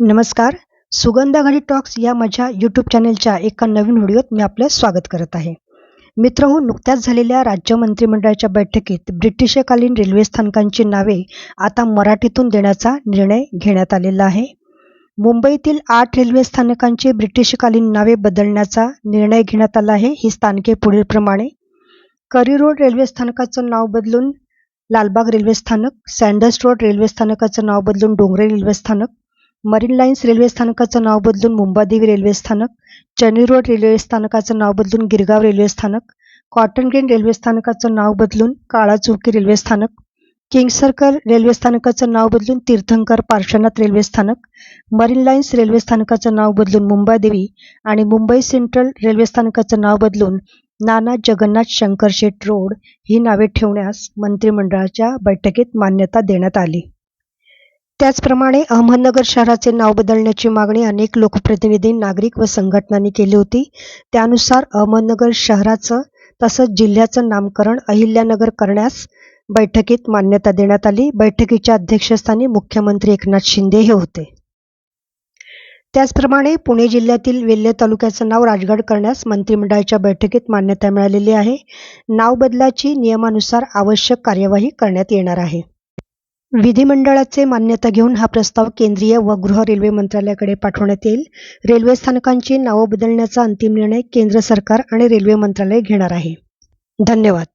नमस्कार. सुगंधाघाडी टॉक्स या माझ्या यूट्यूब चॅनेलच्या एका नवीन व्हिडिओत मी आपलं स्वागत करत आहे. मित्रहो नुकत्याच झालेल्या राज्य मंत्रिमंडळाच्या बैठकीत ब्रिटिशकालीन रेल्वे स्थानकांची नावे आता मराठीतून देण्याचा निर्णय घेण्यात आलेला आहे. मुंबईतील आठ रेल्वे स्थानकांची ब्रिटिशकालीन नावे बदलण्याचा निर्णय घेण्यात आला आहे ही स्थानके पुढीलप्रमाणे करी रोड रेल्वे स्थानकाचं नाव बदलून लालबाग रेल्वे स्थानक सँडर्स रोड रेल्वे स्थानकाचं नाव बदलून डोंगरे रेल्वे स्थानक मरीन लाईन्स रेल्वे स्थानकाचं नाव बदलून मुंबादेवी रेल्वे स्थानक चनी रोड रेल्वे स्थानकाचं नाव बदलून गिरगाव रेल्वे स्थानक कॉटन ग्रीन रेल्वे स्थानकाचं नाव बदलून काळा चौकी रेल्वे स्थानक किंग सर्कल रेल्वे स्थानकाचं नाव बदलून तीर्थंकर पार्श्वनाथ रेल्वे स्थानक मरीन लाईन्स रेल्वे स्थानकाचं नाव बदलून मुंबादेवी आणि मुंबई सेंट्रल रेल्वे स्थानकाचं नाव बदलून नाना जगन्नाथ शंकरशेठ रोड ही नावे ठेवण्यास मंत्रिमंडळाच्या बैठकीत मान्यता देण्यात आली. त्याचप्रमाणे अहमदनगर शहराचे नाव बदलण्याची मागणी अनेक लोकप्रतिनिधी नागरिक व संघटनांनी केली होती. त्यानुसार अहमदनगर शहराचं तसंच जिल्ह्याचं नामकरण अहिल्यानगर करण्यास बैठकीत मान्यता देण्यात आली. बैठकीच्या अध्यक्षस्थानी मुख्यमंत्री एकनाथ शिंदे हे होते. त्याचप्रमाणे पुणे जिल्ह्यातील वेल्हे तालुक्याचं नाव राजगड करण्यास मंत्रिमंडळाच्या बैठकीत मान्यता मिळालेली आहे. नाव बदलाची नियमानुसार आवश्यक कार्यवाही करण्यात येणार आहे. विधिमंडळाचे मान्यता घेऊन हा प्रस्ताव केंद्रीय व गृह रेल्वे मंत्रालयाकडे पाठवण्यात येईल. रेल्वे स्थानकांची नावं बदलण्याचा अंतिम निर्णय केंद्र सरकार आणि रेल्वे मंत्रालय घेणार आहे. धन्यवाद.